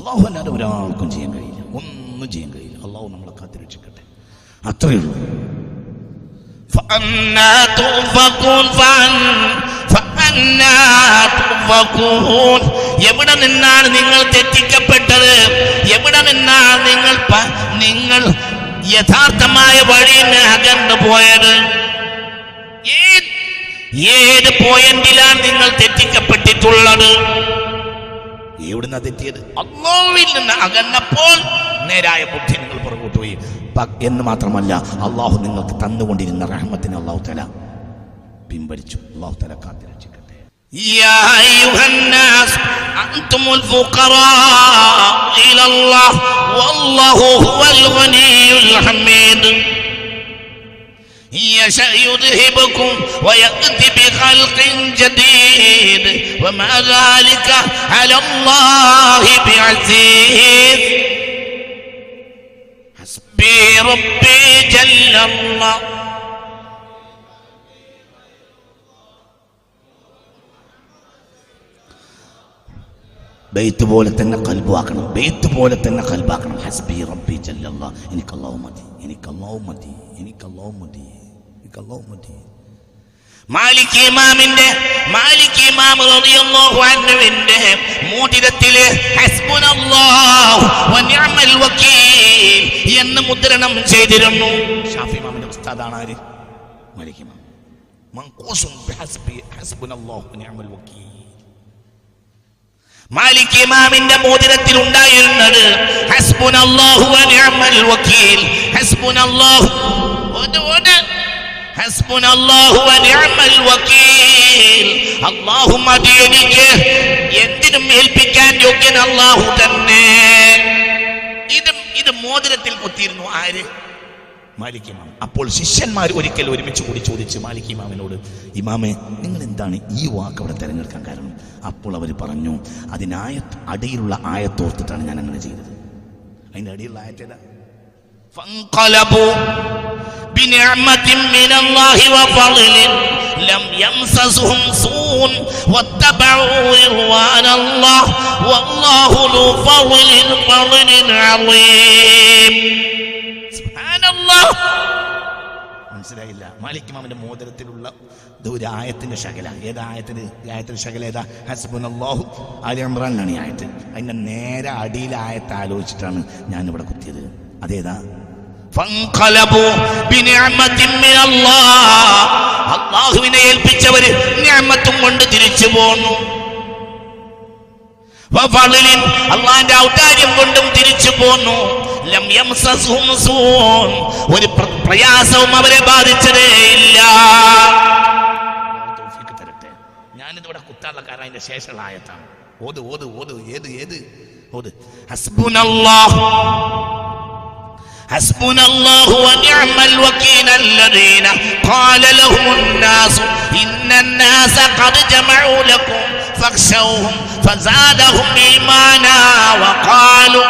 അള്ളാഹു അല്ലാതെ ഒരാൾക്കും ചെയ്യാൻ കഴിയില്ല. ഒന്നും ചെയ്യാൻ കഴിയില്ല. അള്ളാഹു നമ്മളെ കാത്തിരക്ഷിക്കട്ടെ അത്രയേ ഉള്ളൂ. എവിടെ നിന്നാണ് നിങ്ങൾ തെറ്റിക്കപ്പെട്ടത്? എവിടെ നിന്നാണ് നിങ്ങൾ നിങ്ങൾ യഥാർത്ഥമായ വഴിയിൽ അകന്നു പോയത്? ഏത് പോയിന്റിലാണ് നിങ്ങൾ തെറ്റിക്കപ്പെട്ടിട്ടുള്ളത്? എവിടുന്നാ തെറ്റിയത് അള്ളാഹുവിൽ നിന്ന് അകന്നപ്പോൾ നേരായ ബുദ്ധി നിങ്ങൾ പുറകോട്ട് പോയി പ- എന്ന് മാത്രമല്ല അള്ളാഹു നിങ്ങൾക്ക് തന്നുകൊണ്ടിരുന്ന റഹ്മത്തിന് അള്ളാഹു തല പിൻവലിച്ചു അള്ളാഹു തല കാത്തിരക്ഷിക്കട്ടെ يا أيها الناس أنتم الفقراء إلى الله والله هو الغني الحميد يشاء يذهبكم ويأتي بخلق جديد وما ذلك على الله بعزيز حسبي ربي جل الله ബെയ്ത്ത് പോലെ തന്നെ കൽബാക്കണം ബെയ്ത്ത് പോലെ തന്നെ കൽബാക്കണം ഹസ്ബി റബ്ബി ജല്ലല്ലാ എനിക്ക് അള്ളാഹു മതി എനിക്ക് അള്ളാഹു മതി എനിക്ക് അള്ളാഹു മതി എനിക്ക് അള്ളാഹു മതി മാലിക് ഇമാമിന്റെ മാലിക് ഇമാം റളിയല്ലാഹു അൻഹുവിന്റെ മോതിരത്തിൽ ഹസ്ബുനല്ലാഹു വനിഅമൽ വക്കീൽ എന്ന് മുദ്രണം ചെയ്തിരുന്നു. ഷാഫി ഇമാമിന്റെ ഉസ്താദാണ് ആര്? മാലിക് ഇമാം. മൻഖൂസും ബിഹസ്ബി ഹസ്ബുനല്ലാഹു വനിഅമൽ വക്കീൽ. മാലിക് ഇമാമിന്റെ മോതിരത്തിൽ ഉണ്ടായിരുന്നത് ഹസ്ബുനല്ലാഹു വനിഅമൽ വക്കീൽ. ഹസ്ബുനല്ലാഹു ഓട് അള്ളാഹു മതി എനിക്ക് എന്തിനും ഏൽപ്പിക്കാൻ യോഗ്യൻ അള്ളാഹു തന്നെ. ഇത് ഇത് മോതിരത്തിൽ കുത്തിയിരുന്നു ആര്? മാലിക്കിമാം അപ്പോൾ ശിഷ്യന്മാർ ഒരിക്കൽ ഒരുമിച്ച് കൂടി ചോദിച്ച് മാലിക്കിമാമിനോട് ഇമാമെ നിങ്ങൾ എന്താണ് ഈ വാക്ക് അവിടെ തിരഞ്ഞെടുക്കാൻ കാരണം? അപ്പോൾ അവർ പറഞ്ഞു അതിനായ അടിയിലുള്ള ആയത്തോർത്തിട്ടാണ് ഞാൻ അങ്ങനെ ചെയ്തത്. അതിന്റെ അടിയിലുള്ള ആയത്തേതാ بنعمة من الله وفضل لم يمسسهم سوء واتبعوا رضوان الله والله ذو فضل فضل عظيم سبحان الله മനസ്സിലായില്ല മാലിക് ഇമാമിന്റെ മോതിരത്തിലുള്ള ഇത് ഒരു ആയത്തിന്റെ ശകല ഏതാ ആയത്തിന് ഈ ആയത്തിന്റെ ശകല ഏതാ ഹസ്ബുൻ അള്ളാഹു ആലി ഇമ്രാനിലാണ് ഈ ആയത്ത് അതിന്റെ നേരെ അടിയിലെ ആയത്ത് ആലോചിച്ചിട്ടാണ് ഞാൻ ഇവിടെ കുത്തിയത് അതേതാ അള്ളാഹുവിനെ ഏൽപ്പിച്ചവര് ഞാമത്തും കൊണ്ട് തിരിച്ചു പോന്നു. അള്ളാന്റെ ഔദാര്യം കൊണ്ടും തിരിച്ചു പോന്നു. ഒരു പ്രയാസവും അവരെ ബാധിച്ചതേ ഇല്ല. ഞാനിതിവിടെ കുത്താനുള്ള കാരണം അതിന്റെ ശേഷമുള്ള ആയത്താണ്. ഓത് ഓത് ഓത് ഏത് ഏത്? ഓത്. ഹസ്ബുനല്ലാഹ്. حسبنا الله ونعم الوكيل الذين قال لهم الناس إن الناس قد جمعوا لكم فاخشوهم فزادهم إيمانا وقالوا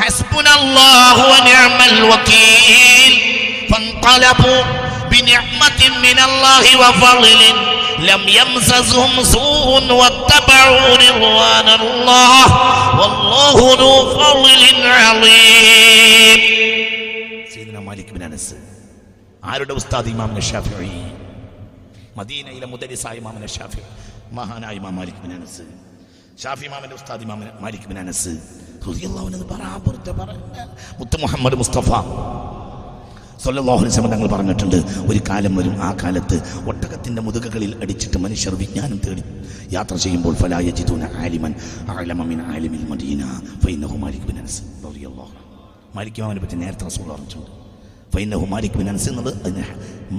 حسبنا الله ونعم الوكيل فانقلبوا بنعمة من الله وفضل لم يمسسهم سوء واتبعوا رضوان الله والله ذو فضل عظيم മാലിക് ബിൻ അനസ്. ആരുടെ ഉസ്താദ് ഇമാം ഷാഫി? മദീനയിലെ മുദരിസായ ഇമാം ഷാഫി മഹാനായ ഇമാം മാലിക് ബിൻ അനസ്. ഷാഫി ഇമാമിന്റെ ഉസ്താദ് ഇമാം മാലിക് ബിൻ അനസ്. മുത്ത് മുഹമ്മദ് മുസ്തഫ. വസല്ലം തങ്ങൾ പറഞ്ഞിട്ടുണ്ട് ഒരു കാലം വരും ആ കാലത്ത് ഒട്ടകത്തിന്റെ മുതുകകളിൽ അടിച്ചിട്ട് മനുഷ്യർ വിജ്ഞാനം തേടി യാത്ര ചെയ്യുമ്പോൾ ഫലായ യജിദൂന ആലിമൻ അഅലമ മിൻ ആലിമിൽ മദീന ഫൈനഹു മാലിക് ബിൻ അനസ് മാലിക് ഇമാമിനെ പറ്റി നേരത്തെ റസൂൾ പറഞ്ഞിട്ടുണ്ട്. ഫൈനഹു മാലിക് ബിൻ അനസ് എന്നത് അതിന്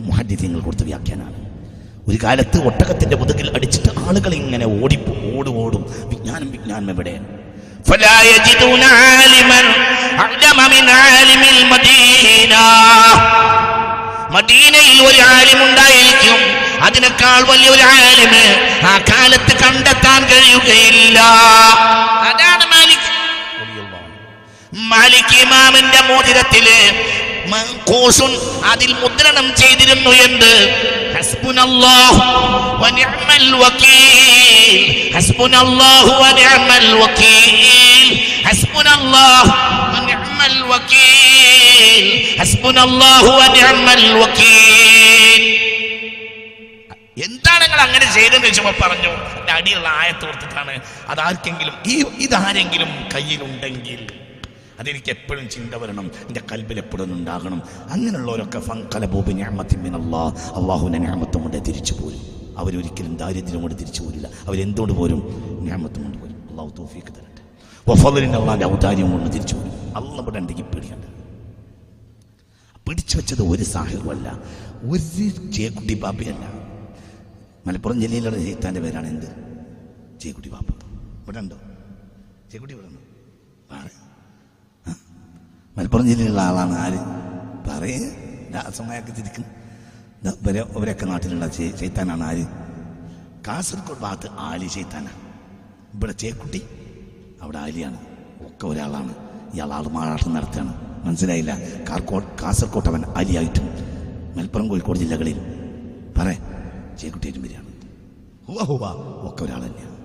മുഹദ്ദിഥീങ്ങൾ കൊടുത്ത വ്യാഖ്യാനാണ് ഒരു കാലത്ത് ഒട്ടകത്തിന്റെ മുതുകിൽ അടിച്ചിട്ട് ആളുകൾ ഇങ്ങനെ ഓടിപ്പോ ഓടും ഓടും വിജ്ഞാനം വിജ്ഞാനം എവിടെയാണ് فلا يجدون عالما أعلم من عالم المدينة മദീനയിൽ ഒരു ആലിം ഉണ്ടായിരിക്കും അതിനേക്കാൾ വലിയൊരു ആലിമ് ആ കാലത്ത് കണ്ടെത്താൻ കഴിയുകയില്ല അതാണ് മാലിക് മാലിക് ഇമാമിന്റെ മോതിരത്തില് മൻഖൂസുൻ അതിൽ മുദ്രണം ചെയ്തിരുന്നു എന്ത്? എന്താണ് നിങ്ങൾ അങ്ങനെ ചെയ്തെന്ന് ചോദിച്ചപ്പോ പറഞ്ഞു അടിയുള്ള ആയത്തോർത്തിട്ടാണ് അതാർക്കെങ്കിലും ഈ ഇതാരെങ്കിലും കയ്യിലുണ്ടെങ്കിൽ അതെനിക്ക് എപ്പോഴും ചിന്ത വരണം. എന്റെ കൽബിൽ എപ്പോഴും ഉണ്ടാകണം. അങ്ങനെയുള്ളവരൊക്കെ ഫങ്കലബൂബ് ഞാമത്തിമിനല്ലാ അള്ളാഹുവിനെ ഞാമത്തം കൊണ്ട് തിരിച്ചു പോരും. അവരൊരിക്കലും ദാരിദ്ര്യം കൊണ്ട് തിരിച്ചു പോരില്ല. അവരെന്തുകൊണ്ട് പോരും? ഞാമത്തം കൊണ്ട് പോരും. അള്ളാഹു തോഫിക്ക് തരട്ടെ. വഫലിന്റെ അള്ളാഹിന്റെ ഔദാര്യം കൊണ്ട് തിരിച്ചു പോരും. അള്ള ഇവിടെ ഉണ്ടെങ്കിൽ പേടിയുണ്ട് പിടിച്ചു വെച്ചത് ഒരു സാഹിബല്ല ഒരു ചേക്കുട്ടി ബാബയല്ല മലപ്പുറം ജില്ലയിലുള്ള ജയിത്താന്റെ പേരാണ് എന്ത്? ചേക്കുട്ടി ബാബ ഇവിടെ ഉണ്ടോ? ചേക്കുട്ടി ഇവിടെ ഉണ്ടോ. മലപ്പുറം ജില്ലയിലുള്ള ആളാണ് ആര്? പറയേ. ചിരിക്കും ഇവരെ ഇവരൊക്കെ നാട്ടിലുള്ള ചേത്താനാണ് ആര്? കാസർഗോഡ് ഭാഗത്ത് ആലി ചെയ്ത്താനാണ് ഇവിടെ ചേക്കുട്ടി അവിടെ ആലിയാണ്. ഒക്കെ ഒരാളാണ്. ഇയാൾ ആൾ മാറാട്ടം നടത്തുകയാണ്. മനസ്സിലായില്ല? കാർക്കോട് കാസർകോട്ട് അവൻ ആലിയായിട്ടും. മലപ്പുറം കോഴിക്കോട് ജില്ലകളിൽ. പറ ചേക്കുട്ടി ഹുവ ഒക്കെ ഒരാൾ തന്നെയാണ്.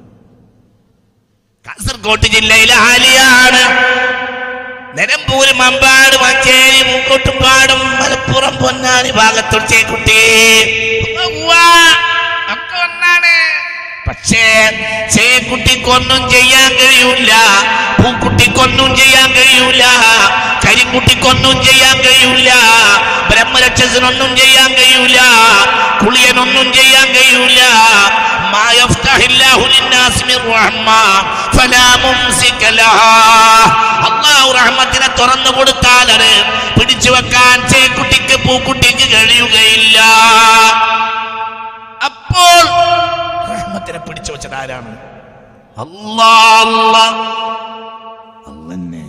കാസർകോട്ട് ജില്ലയിലെ ആലിയാണ്. നിലമ്പൂര് മമ്പാട് മഞ്ചേരി പൂക്കോട്ടുപാടും മലപ്പുറം പൊന്നാനി ഭാഗത്തുടിച്ചേ കുട്ടി. ഒക്കെ പക്ഷേ ചേക്കുട്ടിക്കൊന്നും ചെയ്യാൻ കഴിയൂല. പൂക്കുട്ടിക്കൊന്നും ചെയ്യാൻ കഴിയൂല. കരിക്കുട്ടിക്കൊന്നും ചെയ്യാൻ കഴിയൂല. ബ്രഹ്മരക്ഷസനൊന്നും ചെയ്യാൻ കഴിയൂല. കുളിയനൊന്നും ചെയ്യാൻ കഴിയൂല. അള്ളാഹു റഹ്മത്തിനെ തുറന്നു കൊടുത്താൽ അത് പിടിച്ചു വെക്കാൻ ചേക്കുട്ടിക്ക് പൂക്കുട്ടിക്ക് കഴിയുകയില്ല. അപ്പോൾ റഹ്മത്തിനെ പിടിച്ചു വെച്ചത് ആരാണ്? അള്ളന്നെ.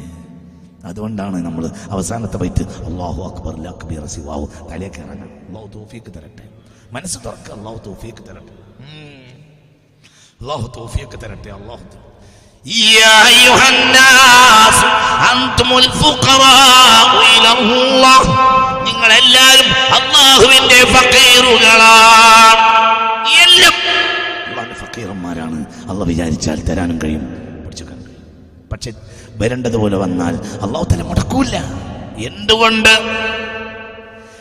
അതുകൊണ്ടാണ് നമ്മൾ അവസാനത്തെ വൈറ്റ് അള്ളാഹു അക്ബർ അക്ബീർ സിവാവു തലേ കയറാൻ അള്ളാഹു തോഫിക്ക് തരട്ടെ. മനസ്സ് തുറക്കുക അള്ളാഹു തോഫിക്ക് തരട്ടെ. അള്ളാഹു തോഫിയൊക്കെ തരട്ടെ. അള്ളാഹു يا أيها الناس أنتم الفقراء إلى الله നിങ്ങൾ എല്ലാവരും അള്ളാഹുവിന്റെ ഫക്കീറുകളാണ് എല്ലാം അള്ളാഹിന്റെ ഫക്കീറന്മാരാണ് അള്ളാഹ് വിചാരിച്ചാൽ തരാനും കഴിയും പിടിച്ചെടുക്കാൻ കഴിയും പക്ഷെ വരേണ്ടതുപോലെ വന്നാൽ അള്ളാഹു തല മുടക്കൂല എന്തുകൊണ്ട്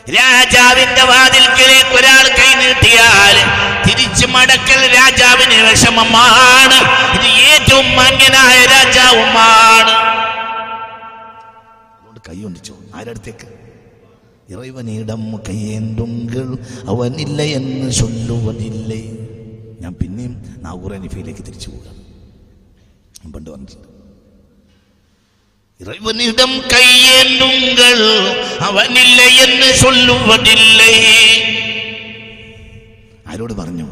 രാജാവിന്റെ വാതിൽക്കലേക്ക് ഒരാൾ കൈനീട്ടിയാൽ തിരിച്ചു മടക്കൽ രാജാവിന് വിഷമമാണ്. ഇത് ഏറ്റവും മാന്യനായ രാജാവുമാണ്. അതുകൊണ്ട് കൈ കൊണ്ടിച്ചോ ആരടുത്തേക്ക്? ഇറവനിടം കയ്യേന്തുങ്കൾ അവനില്ല എന്ന് ചൊല്ലുവനില്ലേ ഞാൻ പിന്നെയും നാഗൂർ അനിഫയിലേക്ക് തിരിച്ചു പോകാം. പണ്ട് വന്നിട്ടുണ്ട്. ഇറവനിടം കയ്യേണ്ടുങ്കൾ അവനില്ല എന്ന് ചൊല്ലുവതില്ലേ? ആരോട് പറഞ്ഞു.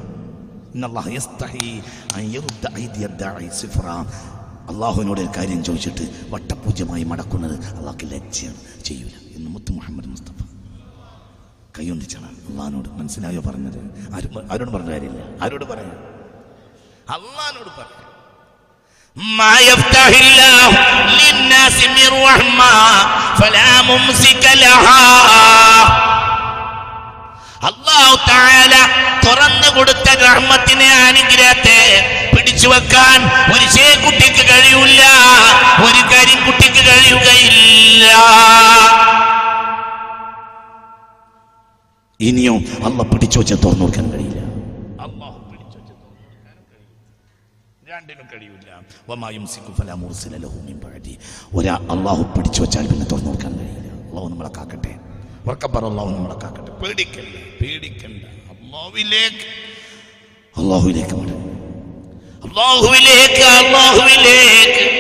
അള്ളാഹുവിനോട് ഒരു കാര്യം ചോദിച്ചിട്ട് വട്ടപൂജ്യമായി മടക്കുന്നത് അള്ളാഹ്ക്ക് ലജ്ജയാണ്. ചെയ്യൂല. എന്ന് മുത്ത് മുഹമ്മദ് മുസ്തഫ. കൈയൊന്നിച്ചാണ് അള്ളാഹിനോട് മനസ്സിലായോ പറഞ്ഞത്? ആരും ആരോട് പറഞ്ഞ കാര്യമില്ല. ആരോട് പറയാം? അള്ളാഹിനോട് പറയാം. ما يفتح الله للناس من رحمة فلا ممسك لها അള്ളാഹു താല തുറന്നു കൊടുത്ത റഹ്മത്തിനെ അനുഗ്രഹത്തെ പിടിച്ചു വെക്കാൻ ഒരു ചേക്കുട്ടിക്ക് കഴിയൂല ഒരു കരിക്കുട്ടിക്ക് കഴിയുകയില്ല ഇനിയോ അള്ള പിടിച്ചു വെച്ച തുറന്നു കൊടുക്കാൻ കഴിയില്ല രണ്ടിനും കഴിയില്ല ഒരാ അള്ളാഹു പിടിച്ചു വെച്ചാൽ പിന്നെ തുറന്നു കൊടുക്കാൻ കഴിയില്ല. അള്ളാഹു നമ്മളെ കാക്കട്ടെ. ഉറക്കപ്പറ അള്ളാഹു നമ്മളെ കാക്കട്ടെ. പേടിക്കണ്ട പേടിക്കണ്ട. അള്ളാഹുവിലേക്ക് അള്ളാഹുവിലേക്ക് മടങ്ങും. അള്ളാഹുവിലേക്ക് അള്ളാഹുവിലേക്ക്